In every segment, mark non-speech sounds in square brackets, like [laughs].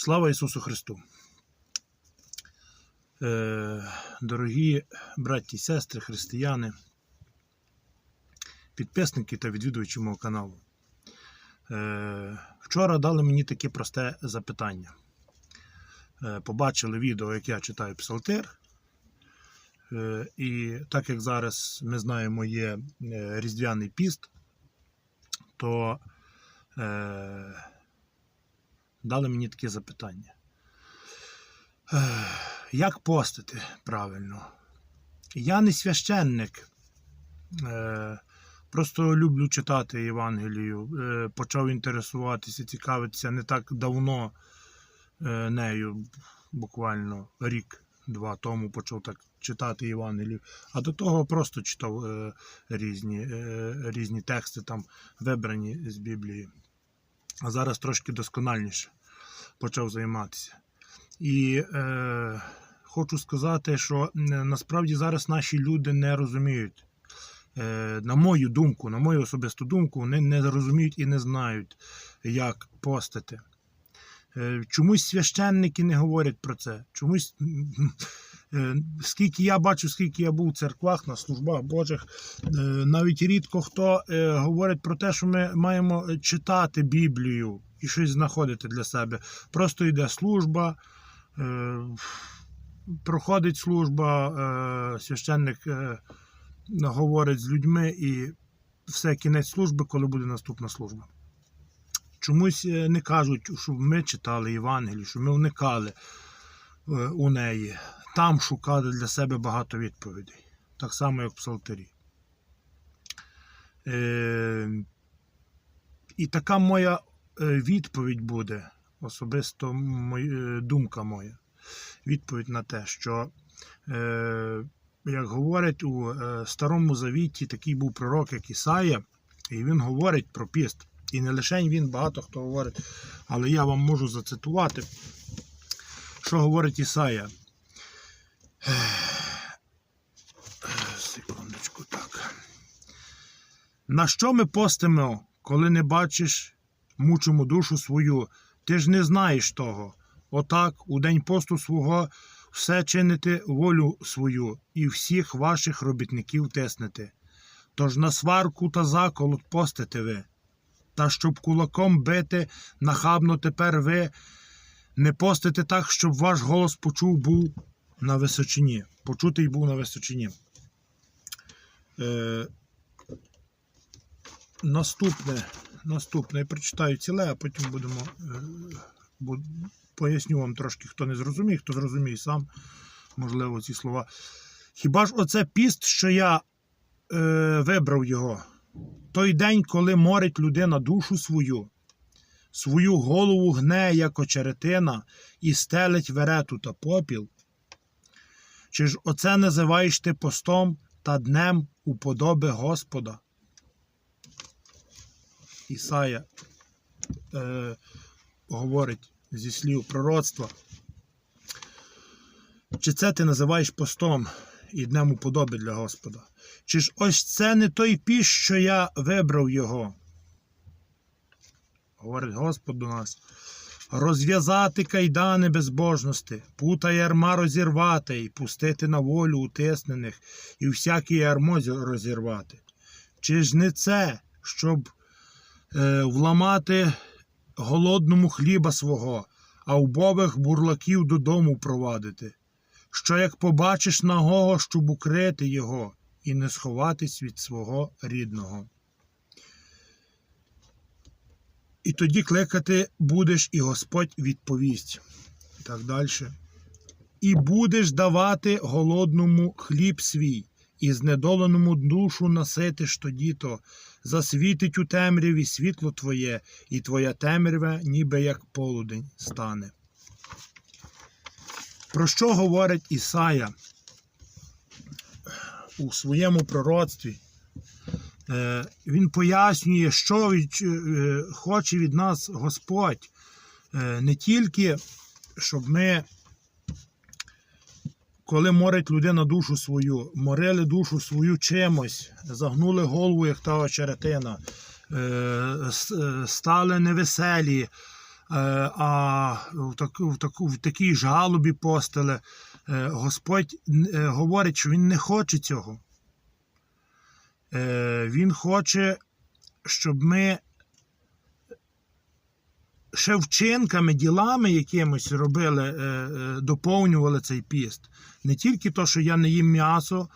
Слава Ісусу Христу! Е, Дорогі браті і сестри, християни, підписники та відвідувачі мого каналу. Е, Вчора дали мені таке просте запитання. Е, Побачили відео, як я читаю псалтир. І так як зараз ми знаємо, є Різдвяний піст, то дали мені таке запитання. Як постити правильно? Я не священник. Е, Просто люблю читати Євангелію. Е, Почав інтересуватися, цікавитися не так давно е, нею, буквально рік-два тому почав так читати Євангелію. А до того просто читав різні, різні тексти, там вибрані з Біблії. А зараз трошки доскональніше почав займатися. І е, хочу сказати, що насправді зараз наші люди не розуміють. Е, на мою думку, на мою особисту думку, вони не розуміють і не знають, як постити. Е, чомусь священники не говорять про це. Чомусь, е, скільки я бачу, скільки я був у церквах, на службах Божих, е, навіть рідко хто говорить про те, що ми маємо читати Біблію і щось знаходити для себе. Просто йде служба, е, проходить служба, е, священник е, говорить з людьми і все кінець служби, коли буде наступна служба. Чомусь не кажуть, щоб ми читали Євангелію, щоб ми вникали е, у неї. Там шукали для себе багато відповідей. Так само, як в Псалтирі. Е, і така моя відповідь буде, особисто е, думка моя. Відповідь на те, що, е, як говорять у е, Старому Завіті, такий був пророк, як Ісая, і він говорить про піст. І не лише він, багато хто говорить, але я вам можу зацитувати, що говорить Ісая. Секундочку, так. На що ми постимо, коли не бачиш, мучимо душу свою? Ти ж не знаєш того. Отак, у день посту свого все чините волю свою і всіх ваших робітників тиснете. Тож на сварку та заколот постите ви. Та щоб кулаком бити, нахабно тепер ви не постите так, щоб ваш голос почув був на височині. Почутий був на височині. Е, наступне, наступне, я прочитаю ціле, а потім будемо. Е, поясню вам трошки, хто не зрозуміє, хто зрозуміє сам, можливо, ці слова. Хіба ж оце піст, що я е, вибрав його? Той день, коли морить людина душу свою, свою голову гне, як очеретина, і стелить верету та попіл. Чи ж оце називаєш ти постом та днем уподоби Господа? Ісая е, говорить зі слів пророцтва. Чи це ти називаєш постом і днем уподоби для Господа? Чи ж ось це не той піш, що я вибрав його? Говорить Господь до нас. Розв'язати кайдани безбожності, пута ярма розірвати і пустити на волю утиснених, і всяке ярмо розірвати. Чи ж не це, щоб вламати голодному хліба свого, а убових бурлаків додому провадити? Що як побачиш нагого, щоб укрити його і не сховатись від свого рідного? І тоді кликати будеш, і Господь відповість. Так далі. І будеш давати голодному хліб свій, і знедоленому душу наситиш тоді то, засвітить у темряві світло твоє, і твоя темрява, ніби як полудень, стане. Про що говорить Ісая у своєму пророцтві? Е, Він пояснює, що е, хоче від нас Господь. Е, Не тільки, щоб ми, коли морить людина душу свою, морили душу свою чимось, загнули голову, як та очеретина, е, е, стали невеселі, а в, такій постеле е, Господь е, говорить, що Він не хоче цього. Е, Він хоче, щоб ми ще вчинками, ділами якимось робили, е, е, доповнювали цей піст. Не тільки то, що я не їм м'ясо,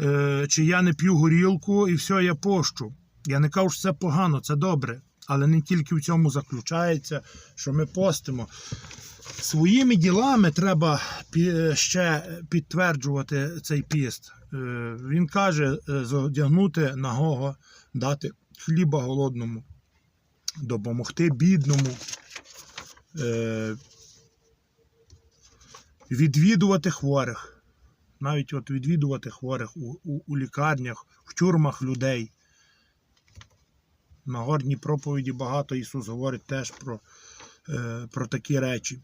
е, чи я не п'ю горілку і все, я пощу. Я не кажу, що це погано, це добре. Але не тільки в цьому заключається, що ми постимо. Своїми ділами треба ще підтверджувати цей піст. Він каже, зодягнути нагого, дати хліба голодному, допомогти бідному, е, відвідувати хворих, навіть от відвідувати хворих у, у, у лікарнях, в тюрмах людей. На горній проповіді багато Ісус говорить теж про, е, про такі речі.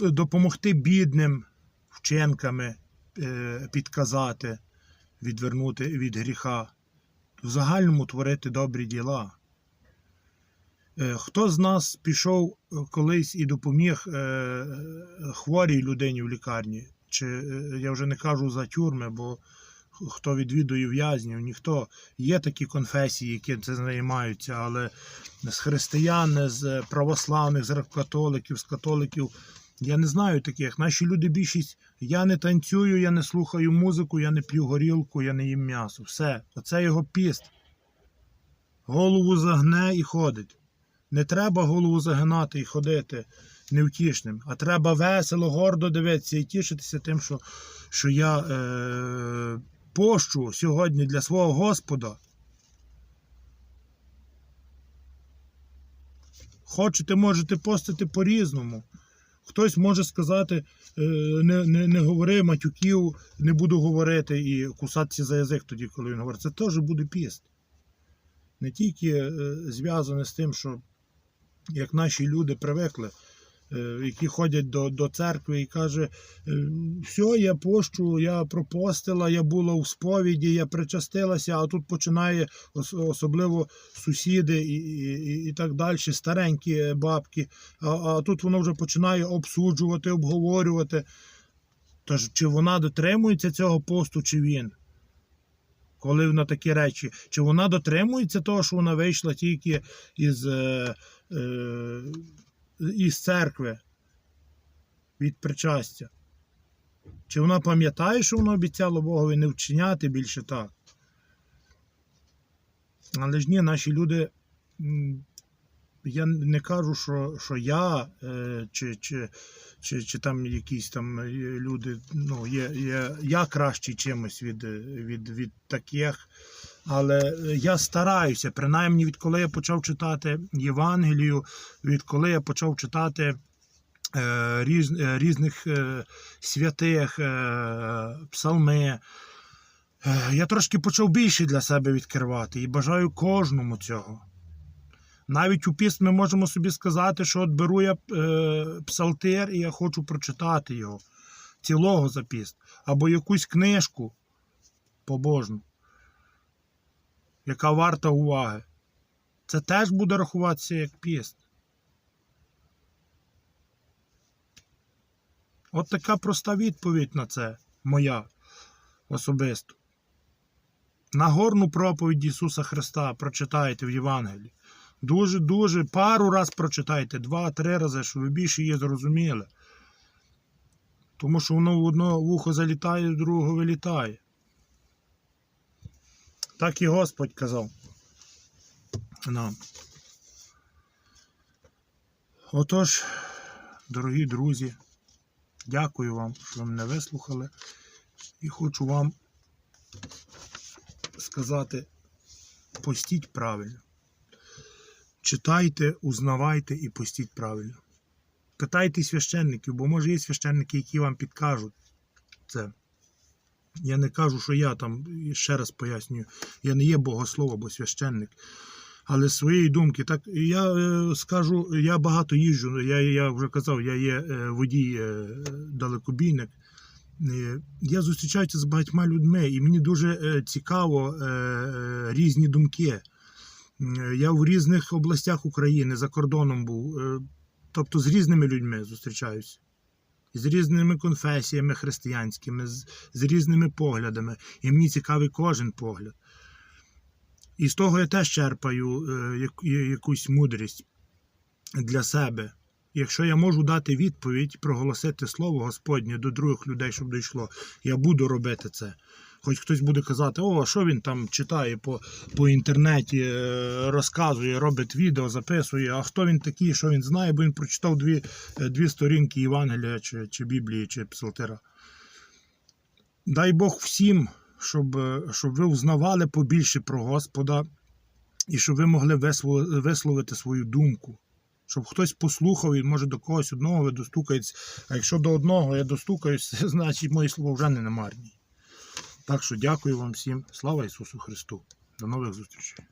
Допомогти бідним вчинками е, підказати, відвернути від гріха, в загальному творити добрі діла. Е, Хто з нас пішов е, колись і допоміг е, хворій людині в лікарні? Чи я вже не кажу за тюрми, бо хто відвідує в'язнів, ніхто. Є такі конфесії, які це займаються, але з християн, з православних, з католиків, з католиків. Я не знаю таких. Наші люди більшість. Я не танцюю, я не слухаю музику, я не п'ю горілку, я не їм м'ясо. Все. Оце його піст. Голову загне і ходить. Не треба голову загинати і ходити невтішним, а треба весело, гордо дивитися і тішитися тим, що, що я е, пощу сьогодні для свого Господа. Хочете, можете постити по-різному. Хтось може сказати, е, не, не, не говори матюків, не буду говорити і кусатися за язик тоді, коли він говорить. Це теж буде піст. Не тільки е, зв'язане з тим, що як наші люди привикли, які ходять до, до церкви і каже, е, все, я пощу, я пропостила, я була у сповіді, я причастилася, а тут починає особливо сусіди і, і, і так далі, старенькі бабки, а, а тут воно вже починає обсуджувати, обговорювати. Тож чи вона дотримується цього посту, чи він? Коли на такі речі, чи вона дотримується того, що вона вийшла тільки із, е, е, із церкви від причастя? Чи вона пам'ятає, що вона обіцяла Богові не вчиняти більше так? Але ж ні, наші люди. Я не кажу, що, що я е, чи, чи, чи, чи там якісь там е, люди, ну, є, є, я кращий чимось від, від, від таких. Але е, я стараюся, принаймні відколи я почав читати Євангелію, відколи я почав читати е, різ, е, різних святих псалми. Я трошки почав більше для себе відкривати і бажаю кожному цього. Навіть у піст ми можемо собі сказати, що от беру я псалтир і я хочу прочитати його цілого за піст, або якусь книжку побожну, яка варта уваги. Це теж буде рахуватися як піст. От така проста відповідь на це моя особисто. Нагорну проповідь Ісуса Христа прочитайте в Євангелії. Дуже-дуже пару раз прочитайте, два-три рази, щоб ви більше її зрозуміли. Тому що воно в одне вухо залітає, в друге вилітає. Так і Господь казав нам. Отож, дорогі друзі, дякую вам, що ви мене вислухали. І хочу вам сказати, постіть правильно. Читайте, узнавайте і постіть правильно. Питайте священників, бо може є священники, які вам підкажуть це. Я не кажу, що я там, ще раз пояснюю, я не є богослов або священник. Але своєї думки, так я е, скажу, я багато їжджу, я, я вже казав, я є е, водій е, Я зустрічаюся з багатьма людьми, і мені дуже цікаво різні думки. Я в різних областях України за кордоном був, тобто з різними людьми зустрічаюся. З різними конфесіями християнськими, з, з різними поглядами. І мені цікавий кожен погляд. І з того я теж черпаю е, якусь мудрість для себе. Якщо я можу дати відповідь, проголосити слово Господнє до других людей, щоб дійшло, я буду робити це. Хоч хтось буде казати, о, що він там читає по, по інтернеті, е, розказує, робить відео, записує, а хто він такий, що він знає, бо він прочитав дві, е, дві сторінки Євангелія чи, чи Біблії, чи Псалтира. Дай Бог всім, щоб, е, щоб ви узнавали побільше про Господа і щоб ви могли висловити свою думку. Щоб хтось послухав і може до когось одного ви достукаєтесь. А якщо до одного я достукаюсь, [laughs] значить мої слова вже не намарні. Так що дякую вам всім. Слава Ісусу Христу. До нових зустрічей.